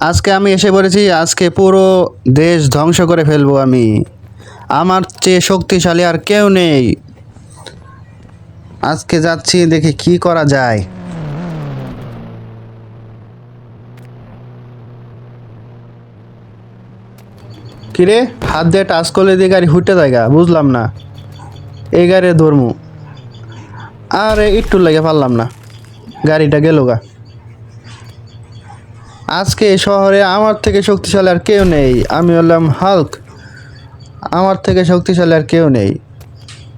আজকে আমি এসে পড়েছি আজকে পুরো দেশ ধ্বংস করে ফেলব আমি। আমার চেয়ে শক্তিশালী আর কেউ নেই। আজকে যাচ্ছি, দেখি কি করা যায়। কিরে, হাত দিয়ে টাচ করলে দিয়ে গাড়ি হুটে জায়গা বুঝলাম না। এই গাড়ি ধরমু। আরে একটু লেগে পারলাম না। গাড়িটা গেল গা। আজকে এই শহরে আমার থেকে শক্তিশালী আর কেউ নেই। আমি হলাম হাল্ক। আমার থেকে শক্তিশালী আর কেউ নেই।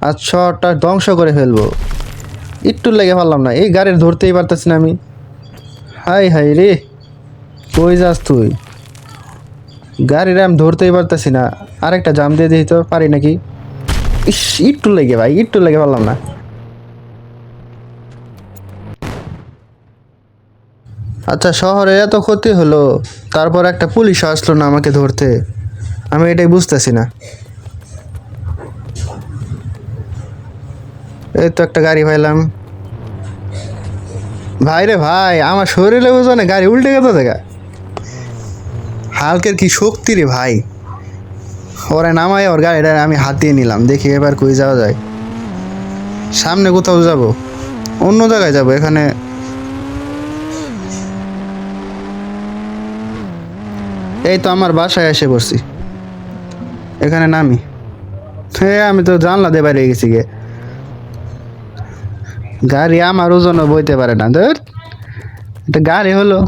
আজ শহরটা ধ্বংস করে ফেলব। একটু লেগে পারলাম না, এই গাড়ির ধরতেই পারতেছি না আমি। হাই হাই রে, কই যাস তুই? গাড়ির আমি ধরতেই পারতেছি না। আরেকটা জাম দিয়ে দিই তো, পারি নাকি? ইস, একটু লেগে ভাই, একটু লেগে পারলাম না। আচ্ছা শহরে এত ক্ষতি হলো, তারপর একটা পুলিশ আসলো না আমাকে ধরতে। আমি এটাই বুঝতেছি না। এই তো একটা গাড়ি পাইলাম। ভাই রে ভাই, আমার শরীরে বুঝো গাড়ি উল্টে গেছে দেখা। হালকের কি শক্তি রে ভাই। ওরা নামায় ওর গাড়িটা আমি হাত দিয়ে নিলাম, দেখি এবার কই যাওয়া যায়। সামনে কোথাও যাব, অন্য জায়গায় যাব, এখানে এই তো আমার বাসায় এসে পড়ছি। এখানে নামি। হ্যাঁ আমি তো জানলা দিয়ে বাইরে গেছি গে। গাড়ি আমার ওজনও বইতে পারে না ধর। এটা গাড়ি হলো।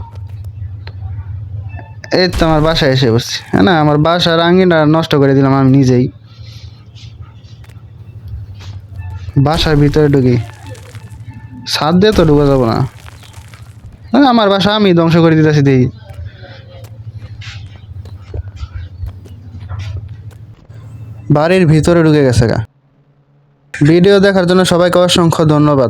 এই তো আমার বাসায় এসে বসছি হ্যাঁ না আমার বাসার আঙ্গিনা নষ্ট করে দিলাম আমি নিজেই। বাসার ভিতরে ঢুকি। ছাদ দিয়ে তো ঢুকা যাব না। হ্যাঁ, আমার বাসা আমি ধ্বংস করে দিতেছি দেখি। বাড়ির ভিতরে ঢুকে গেছে গা। ভিডিও দেখার জন্য সবাইকে অসংখ্য ধন্যবাদ।